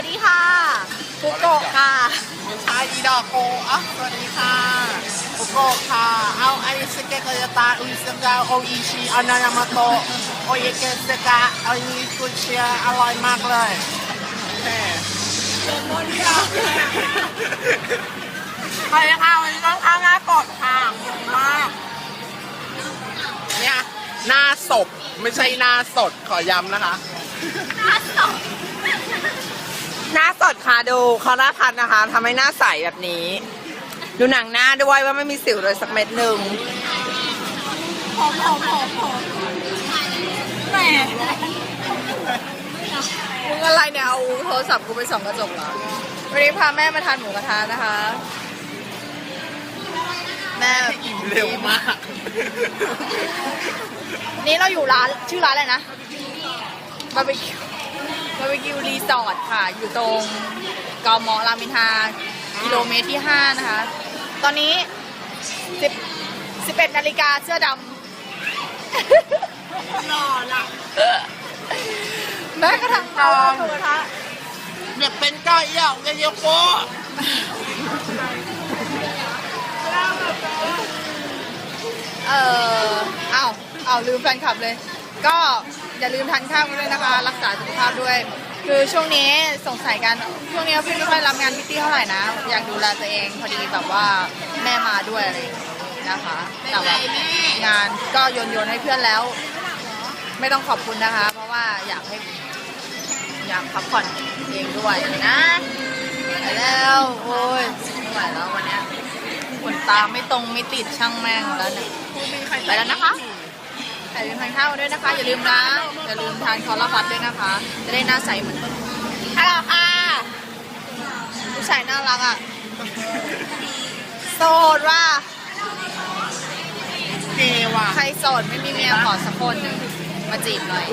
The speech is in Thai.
วัสดีค่ะฟุกโกะค่ะชายอีดอกโกอะสวัสดีค่ะโกโกค่ะเอาไอสเกะกายาตาอุยสกาโออิชิอานานามาโตะโอเยเกสกะอันนี้กุเชียอร่อยมากเลยแม่ใครค่ะวันนี้ต้องข้างหน้ากดค่ะงงมากเนี่ยหน้าศพไม่ใช่หน้าสดขอย้ำนะคะ หน้า หน้าสดค่ะดูคอร่าพัดนะคะทำให้หน้าใสแบบนี้ ดูหนังหน้าด้วยว่าไม่มีสิวเลยสักเม็ดหนึ่งหอมหอมหอมหอมแหมมึงอะไรเนี่ยเอาโทรศัพท์กูไปส่องกระจกเหรอวันนี้พาแม่มาทานหมูกระทะนะคะ แม่อิ่มเร็วมาก นี่เราอยู่ร้านชื่อร้านอะไรนะบาร์บีคิว บาร์บีคิวรีสอร์ทค่ะ อยู่ตรงกมรามอินทรากิโลเมตรที่ 5 นะคะ ตอนนี้ 10 11นาฬิกาเสื้อดำนอนละแม่กระทั่งเขาหมูกระทะเนี่ยเป็นก้อยเหยากันเยอะโกเออเอาเอาลืมแฟนคลับเลย ก็ อย่าลืมทานข้าวกันด้วยนะคะ รักษาสุขภาพด้วย คือช่วงนี้สงสัยกันช่วงนี้พี่ไม่ค่อยรับงานพิตตี้เท่าไหร่นะ อยากดูแลตัวเองพอดีแบบว่าแม่มาด้วยอะไรอย่างงี้นะคะ แต่ว่างานก็โยนโยนให้เพื่อนแล้ว ไม่ต้องขอบคุณนะคะ เพราะว่าอยากให้อยากพักผ่อนเองด้วยนะไปแล้วโอ้ยไม่ไหวแล้ววันเนี้ยขนตาไม่ตรงไม่ติดช่างแม่งแล้วเนี่ยไปแล้วนะคะ อย่าลืมทานข้าวด้วยนะคะ อย่าลืมนะอย่าลืมทานคอร์ลาฟัตด้วยนะคะ จะได้หน้าใสเหมือนฮัลโหลค่ะผู้ชายน่ารักอะโสดว่าเกว่ะใครโสดไม่มีเมียขอสักคนหนึ่งมาจีบหน่อย